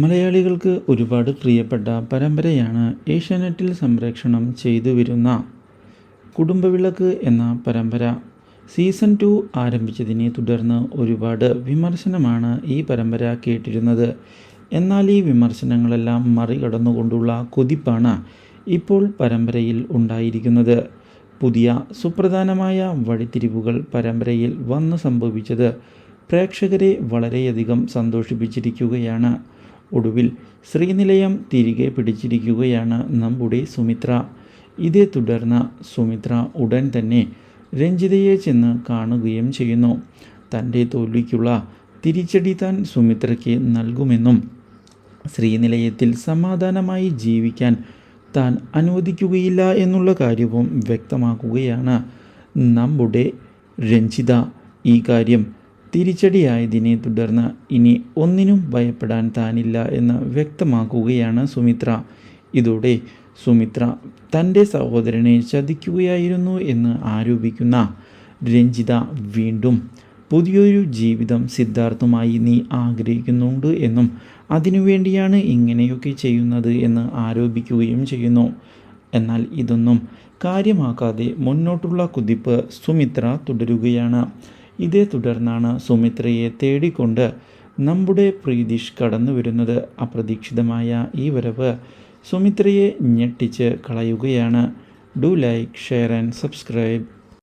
മലയാളികൾക്ക് ഒരുപാട് പ്രിയപ്പെട്ട പരമ്പരയാണ് ഏഷ്യാനെറ്റിൽ സംപ്രേക്ഷണം ചെയ്തു വരുന്ന കുടുംബവിളക്ക് എന്ന പരമ്പര. സീസൺ ടു ആരംഭിച്ചതിനെ തുടർന്ന് ഒരുപാട് വിമർശനമാണ് ഈ പരമ്പര കേട്ടിരുന്നത്. എന്നാൽ ഈ വിമർശനങ്ങളെല്ലാം മറികടന്നുകൊണ്ടുള്ള കൊതിപ്പാണ് ഇപ്പോൾ പരമ്പരയിൽ ഉണ്ടായിരിക്കുന്നത്. പുതിയ സുപ്രധാനമായ വഴിത്തിരിവുകൾ പരമ്പരയിൽ വന്നു സംഭവിച്ചത് പ്രേക്ഷകരെ വളരെയധികം സന്തോഷിപ്പിച്ചിരിക്കുകയാണ്. ഒടുവിൽ ശ്രീനിലയം തിരികെ പിടിച്ചിരിക്കുകയാണ് നമ്മുടെ സുമിത്ര. ഇതേ തുടർന്ന് സുമിത്ര ഉടൻ തന്നെ രഞ്ജിതയെ ചെന്ന് കാണുകയും ചെയ്യുന്നു. തന്റെ തോൽവിക്കുള്ള തിരിച്ചടി താൻ സുമിത്രയ്ക്ക് നൽകുമെന്നും ശ്രീനിലയത്തിൽ സമാധാനമായി ജീവിക്കാൻ താൻ അനുവദിക്കുകയില്ല എന്നുള്ള കാര്യവും വ്യക്തമാക്കുകയാണ് നമ്മുടെ രഞ്ജിത. ഈ കാര്യം തിരിച്ചടിയായതിനെ തുടർന്ന് ഇനി ഒന്നിനും ഭയപ്പെടാൻ താനില്ല എന്ന് വ്യക്തമാക്കുകയാണ് സുമിത്ര. ഇതോടെ സുമിത്ര തന്റെ സഹോദരനെ ചതിക്കുകയായിരുന്നു എന്ന് ആരോപിക്കുന്ന രഞ്ജിത വീണ്ടും പുതിയൊരു ജീവിതം സിദ്ധാർത്ഥുമായി നീ ആഗ്രഹിക്കുന്നുണ്ട് എന്നും അതിനുവേണ്ടിയാണ് ഇങ്ങനെയൊക്കെ ചെയ്യുന്നത് എന്ന് ആരോപിക്കുകയും ചെയ്യുന്നു. എന്നാൽ ഇതൊന്നും കാര്യമാക്കാതെ മുന്നോട്ടുള്ള കുതിപ്പ് സുമിത്ര തുടരുകയാണ്. ഇതേ തുടർന്നാണ് സുമിത്രയെ തേടിക്കൊണ്ട് നമ്മുടെ പ്രീതിഷ് കടന്നു വരുന്നത് അപ്രതീക്ഷിതമായ ഈ വരവ് സുമിത്രയെ ഞെട്ടിച്ച് കളയുകയാണ്. Do like share and subscribe.